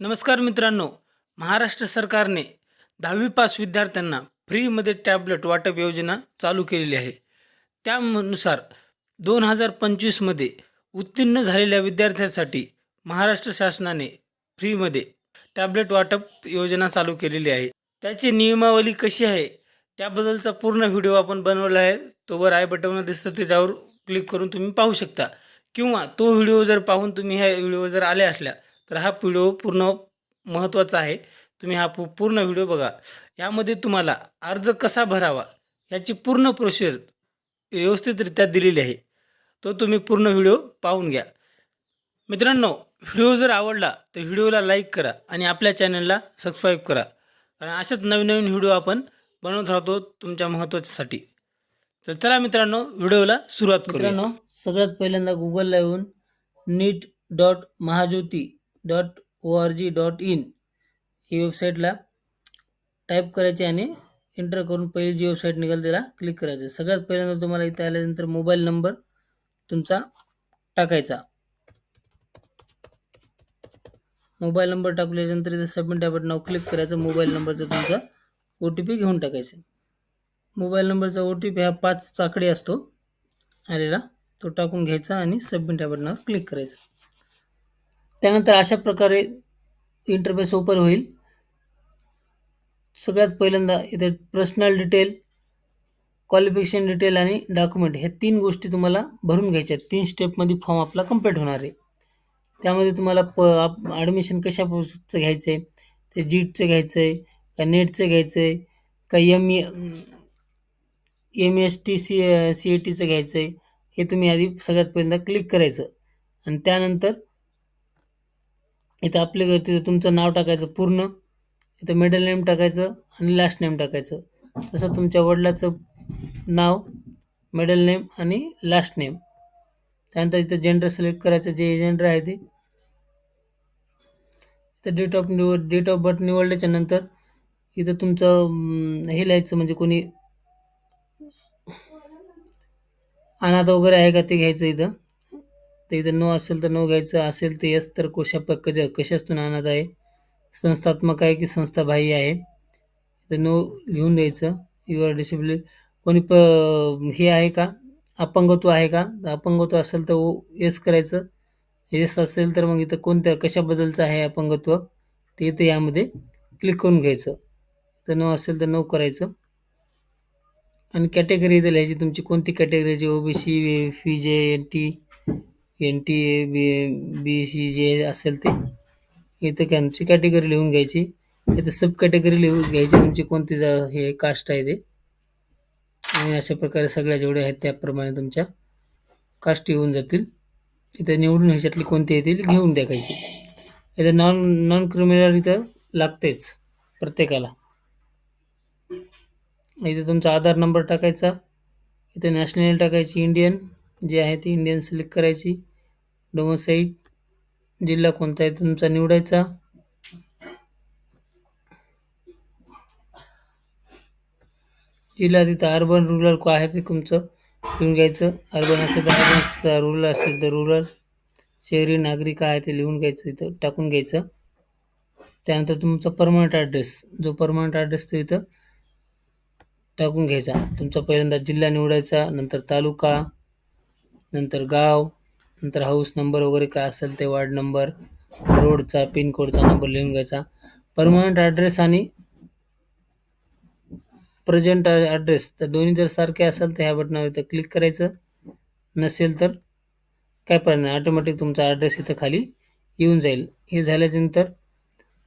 नमस्कार मित्रांनो महाराष्ट्र सरकारने दहावी पास विद्यार्थ्यांना फ्रीमध्ये टॅबलेट वाटप योजना चालू केलेली आहे. त्यानुसार दोन हजार पंचवीसमध्ये उत्तीर्ण झालेल्या विद्यार्थ्यांसाठी महाराष्ट्र शासनाने फ्रीमध्ये टॅबलेट वाटप योजना चालू केलेली आहे. त्याची नियमावली कशी आहे त्याबद्दलचा पूर्ण व्हिडिओ आपण बनवला आहे. तो वर आय बटन दिसतं त्याच्यावर क्लिक करून तुम्ही पाहू शकता. किंवा तो व्हिडिओ जर पाहून तुम्ही ह्या व्हिडिओ जर आले असल्या तर हा व्हिडिओ पूर्ण महत्त्वाचा आहे. तुम्ही हा पू पूर्ण व्हिडिओ बघा. यामध्ये तुम्हाला अर्ज कसा भरावा याची पूर्ण प्रोसेस व्यवस्थितरित्या दिलेली आहे. तो तुम्ही पूर्ण व्हिडिओ पाहून घ्या. मित्रांनो व्हिडिओ जर आवडला तर व्हिडिओला लाईक करा आणि आपल्या चॅनलला सबस्क्राईब करा. कारण अशाच नवीन नवीन व्हिडिओ आपण बनवत राहतो तुमच्या महत्त्वाच्यासाठी तर चला मित्रांनो व्हिडिओला सुरुवात करू मित्रांनो सगळ्यात पहिल्यांदा गुगलला येऊन नीट dot Mahajyoti dot O R G dot in ही वेबसाईटला टाईप करायची आणि एंटर करून पहिली जी वेबसाईट निघाल त्याला क्लिक करायचं. सगळ्यात पहिल्यांदा तुम्हाला इथे आल्यानंतर मोबाईल नंबर तुमचा टाकायचा. मोबाईल नंबर टाकल्यानंतर इथे सबमिट या बटनावर क्लिक करायचं. मोबाईल नंबरचा तुमचा ओ टी पी घेऊन टाकायचा. मोबाईल नंबरचा ओ टी पी हा पाच चाकडी असतो. आलेला तो टाकून घ्यायचा आणि सबमिट या बटनावर क्लिक करायचं. त्यानंतर अशा प्रकारे इंटरफेस ओपन होईल. सगळ्यात पहिल्यांदा इथे पर्सनल डिटेल क्वालिफिकेशन डिटेल आणि डॉक्युमेंट ह्या तीन गोष्टी तुम्हाला भरून घ्यायच्या आहेत. तीन स्टेपमध्ये फॉर्म आपला कंप्लीट होणार आहे. त्यामध्ये तुम्हाला प ॲडमिशन कशा पोस्टचं घ्यायचं आहे ते जीटचं घ्यायचं आहे का नेटचं घ्यायचं आहे का M M S T C C A टीचं घ्यायचं आहे हे तुम्ही आधी सगळ्यात पहिल्यांदा क्लिक करायचं. आणि त्यानंतर इथं आपले तिथं तुमचं नाव टाकायचं पूर्ण इथं मिडल नेम टाकायचं आणि लास्ट नेम टाकायचं. तसं तुमच्या वडिलाचं नाव मिडल नेम आणि लास्ट नेम त्यानंतर इथं जेंडर सिलेक्ट करायचं जे जेंडर आहे ते. इथं डेट ऑफ निवड डेट ऑफ बर्थ निवडल्याच्या नंतर इथं तुमचं हे लिहायचं म्हणजे कोणी अनाथ वगैरे आहे का ते घ्यायचं इथं. तर इथं नो असेल तर नो घ्यायचं असेल तर येस तर कशा पक कशातून आणत आहे? संस्थात्मक आहे की संस्था बाह्य आहे? तर नो लिहून द्यायचं. युअर डिसेबल कोणी प हे आहे का? अपंगत्व आहे का? अपंगत्व असेल तर ओ येस करायचं. येस असेल तर मग इथं कोणत्या कशाबद्दलचं आहे अपंगत्व? ते इथं यामध्ये क्लिक करून घ्यायचं. तर नो असेल तर नो करायचं. आणि कॅटेगरी इथं लिहायची. तुमची कोणती कॅटेगरीची O B C V J N T N T A B B C J असेल ते. इथं कॅमची कॅटेगरी लिहून घ्यायची. इथं सब कॅटेगरी लिहून घ्यायची. तुमची कोणती जा हे कास्ट आहे ते. आणि अशा प्रकारे सगळ्या जेवढ्या आहेत त्याप्रमाणे तुमच्या कास्ट येऊन जातील. इथं निवडून ह्याच्यातली कोणती येतील घेऊन टाकायची. इथं नॉन नॉन क्रिमिनल इथं लागतेच प्रत्येकाला. इथे तुमचा आधार नंबर टाकायचा. इथे नॅशनल टाकायची इंडियन जे आहे ती इंडियन सिलेक्ट करायची. डोमसाईट जिल्हा कोणता आहे? तुमचा निवडायचा? जिल्हा तिथं अर्बन रुरल को आहे ते तुमचं? लिहून घ्यायचं. अर्बन असेल तर अर्बन रुरल असेल तर रुरल. शहरी नागरिक आहे ते लिहून घ्यायचं इथं टाकून घ्यायचं. त्यानंतर तुमचा परमनंट ॲड्रेस जो परमनंट ॲड्रेस तो इथं टाकून घ्यायचा. तुमचा पहिल्यांदा जिल्हा निवडायचा नंतर तालुका नंतर गाव नंतर हाऊस नंबर वगैरे काय असेल ते वार्ड नंबर रोडचा पिनकोडचा नंबर लिहून घ्यायचा. परमनंट ॲड्रेस आणि प्रेझेंट ॲड्रेस तर दोन्ही जर सारखे असेल तर ह्या बटनावर इथं क्लिक करायचं. नसेल तर काय प्रॉब्लेम नाही. ऑटोमॅटिक तुमचा ॲड्रेस इथं खाली येऊन जाईल. हे झाल्याच्यानंतर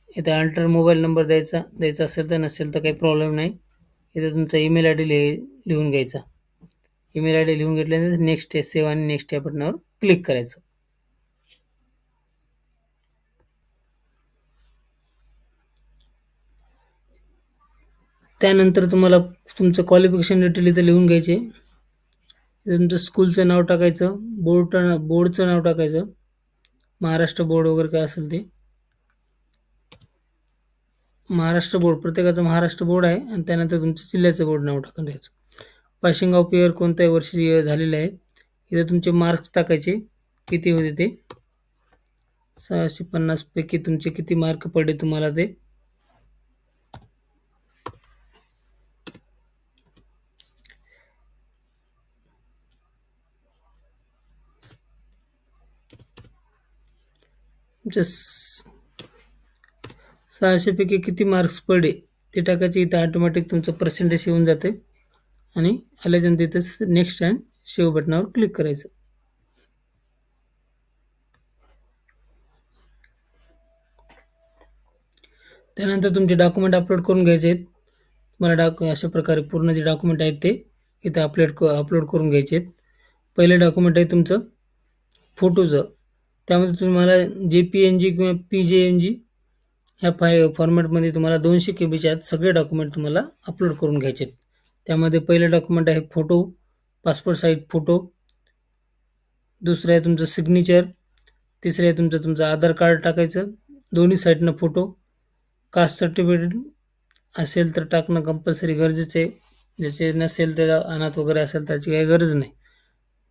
इथं अल्टर मोबाईल नंबर द्यायचा. द्यायचा असेल तर नसेल तर काही प्रॉब्लेम नाही. इथं तुमचा ईमेल आय डी लिहि लिहून घ्यायचा. ईमेल आय डी लिहून घेतल्यानंतर नेक्स्ट सेव्ह आणि नेक्स्ट या बटनावर क्लिक करायचं. त्यानंतर तुम्हाला तुमचं क्वालिफिकेशन डिटेल इथं लिहून घ्यायचे. तुमचं स्कूलचं नाव टाकायचं बोर्ड बोर्डचं नाव टाकायचं. महाराष्ट्र बोर्ड वगैरे काय असेल ते. महाराष्ट्र बोर्ड प्रत्येकाचं महाराष्ट्र बोर्ड आहे आणि त्यानंतर तुमचं जिल्ह्याचं बोर्ड नाव टाकून द्यायचं. पासिंग ऑफ इयर कोणत्याही वर्षी झालेलं आहे. इथं तुमचे मार्क्स टाकायचे. किती होते ते? सहाशे पन्नासपैकी तुमचे किती मार्क पडले तुम्हाला ते? सहाशेपैकी किती मार्क्स पडले? ते टाकायचे. इथं ऑटोमॅटिक तुमचं पर्सेंटेज येऊन जाते. आणि आल्याच्यानंतर तिथंच नेक्स्ट अँड शेव बटनावर क्लिक करायचं. त्यानंतर तुमचे डॉक्युमेंट अपलोड करून घ्यायचे आहेत. तुम्हाला डाक अशा प्रकारे पूर्ण जे डॉक्युमेंट आहेत ते इथं अपलोड क अपलोड करून घ्यायचे आहेत. पहिले डॉक्युमेंट आहे तुमचं फोटोचं त्यामध्ये तुम्हाला जे पी एन जी किंवा पी जे एन जी ह्या फाय फॉर्मॅटमध्ये तुम्हाला दोनशे के बीच्या आत सगळे डॉक्युमेंट तुम्हाला अपलोड करून घ्यायचे आहेत. त्यामध्ये पहिलं डॉक्युमेंट आहे फोटो पासपोर्ट साईज फोटो दुसरं आहे तुमचं सिग्नेचर तिसरं आहे तुमचं तुमचं आधार कार्ड टाकायचं. दोन्ही साईडनं फोटो कास्ट सर्टिफिकेट असेल तर टाकणं कंपल्सरी गरजेचं आहे. ज्याचे नसेल त्याला अनाथ वगैरे असेल त्याची काही गरज नाही.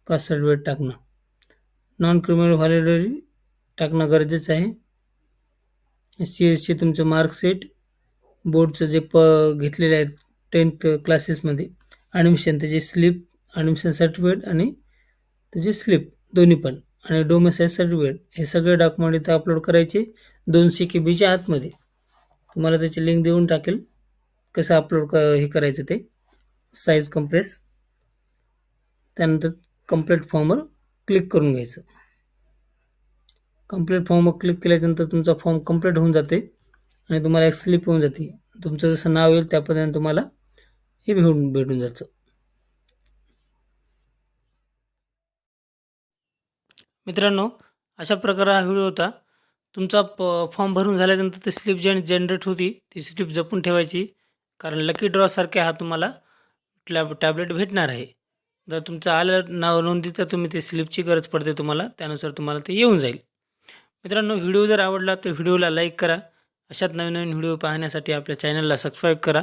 कास्ट सर्टिफिकेट टाकणं. नॉन क्रिमिनल व्हॅलिडरी टाकणं गरजेचं आहे. सी एस सी तुमचं मार्कशीट बोर्डचं जे प घेतलेले आहेत टेन्थ क्लासेसमध्ये ॲडमिशन त्याची स्लिप ॲडमिशन सर्टिफिकेट आणि त्याची स्लिप दोन्ही पण. आणि डोमेसाईल सर्टिफिकेट हे सगळे डॉक्युमेंट इथं अपलोड करायचे दोनशे के बीच्या आतमध्ये. तुम्हाला त्याची लिंक देऊन टाकेल कसं अपलोड क हे करायचं ते. साईज कम्प्रेस त्यानंतर कंप्लीट फॉर्मवर क्लिक करून घ्यायचं. कंप्लीट फॉर्मवर क्लिक केल्यानंतर तुमचा फॉर्म कंप्लीट होऊन जाते. आणि तुम्हाला एक स्लिप होऊन जाते. तुमचं जसं नाव येईल त्यापर्यंत तुम्हाला हे भेटून भेटून जायचं मित्रांनो अशा प्रकारे हा व्हिडिओ होता. तुमचा प फॉर्म भरून झाल्यानंतर ती स्लिप जेन जनरेट होती ती स्लिप जपून ठेवायची. कारण लकी ड्रॉसारख्या हा तुम्हाला टॅब टॅबलेट भेटणार आहे. जर तुमचं आलं नाव नोंदी तर तुम्ही ते स्लिपची गरज पडते तुम्हाला. त्यानुसार तुम्हाला ते येऊन जाईल. मित्रांनो व्हिडिओ जर आवडला तर व्हिडिओला लाईक करा. अशाच नवीन नवीन व्हिडिओ पाहण्यासाठी आपल्या चॅनलला सबस्क्राईब करा.